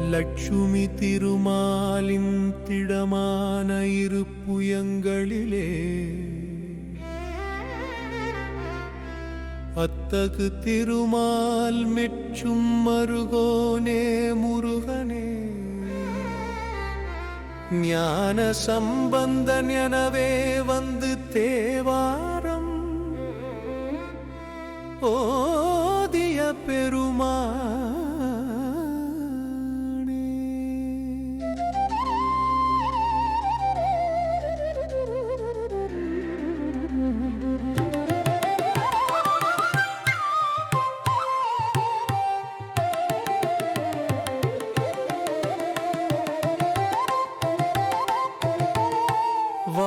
லட்சுமி திருமாலின் திடமான இருப்புயங்களிலே அத்தகு திருமால் மெச்சும் மருகோனே முருகனே. ஞான சம்பந்தன் எனவே வந்து தேவாரம். ஓதிய பெருமாள்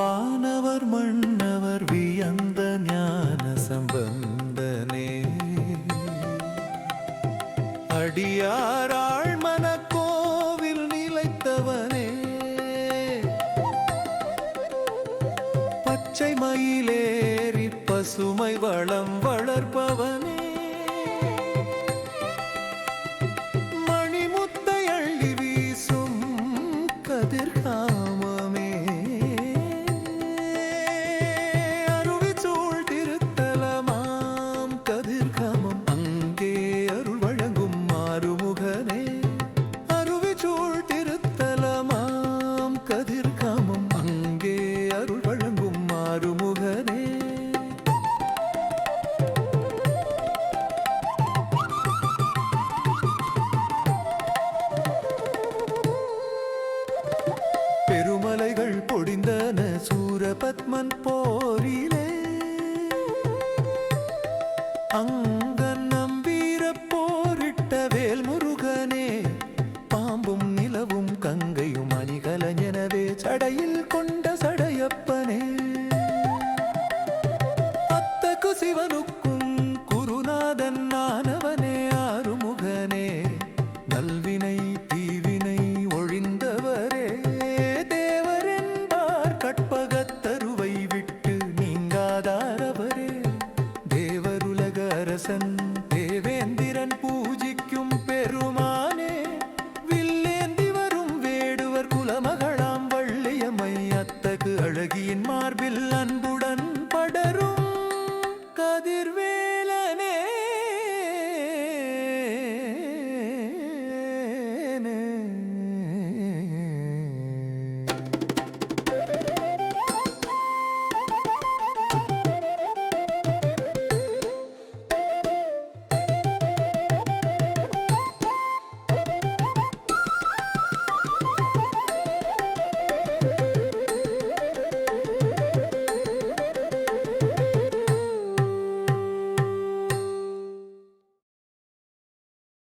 வானவர் மன்னவர் வியந்த ஞான சம்பந்தனே. அடியாராள் மனக்கோவில் நிலைத்தவனே. பச்சை மயிலேறி பசுமை வளம் வளர்ப்பவனே. மணிமுத்தை அள்ளி வீசும் கதிர்காமமே கண்கள் பொடிந்தன சூரபத்மன் போரிலே. அங்கன் நம்பீர போரிட்ட வேல் முருகனே பாம்பும் நிலவும் கங்கையும் அணிகலஞனவே சடையில் கொண்ட சடையப்பனே. அத்தகு சிவனுக்கும் குருநாதன் ஆனவனே ஆறுமுகனே நல்வினை தீவி அரசன் தேவேந்திரன் பூஜிக்கும் பெருமானே வில்லேந்தி வரும் வேடுவர் குலமகளாம் வள்ளியம்மை அத்தகு அழகியின் மார்பில் அன்பு